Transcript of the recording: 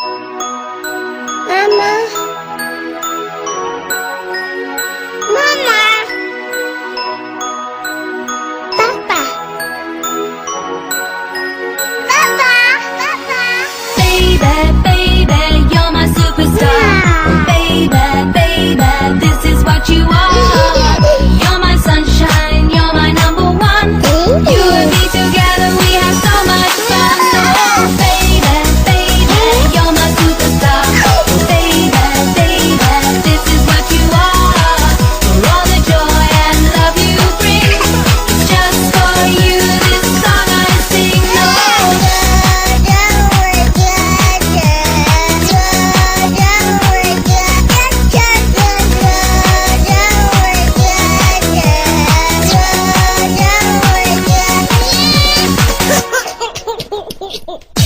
Mama. Mama. Papa. Papa. Papa. Baby, baby, you're my superstar. Yeah. Baby, baby, this is what you are. Oh.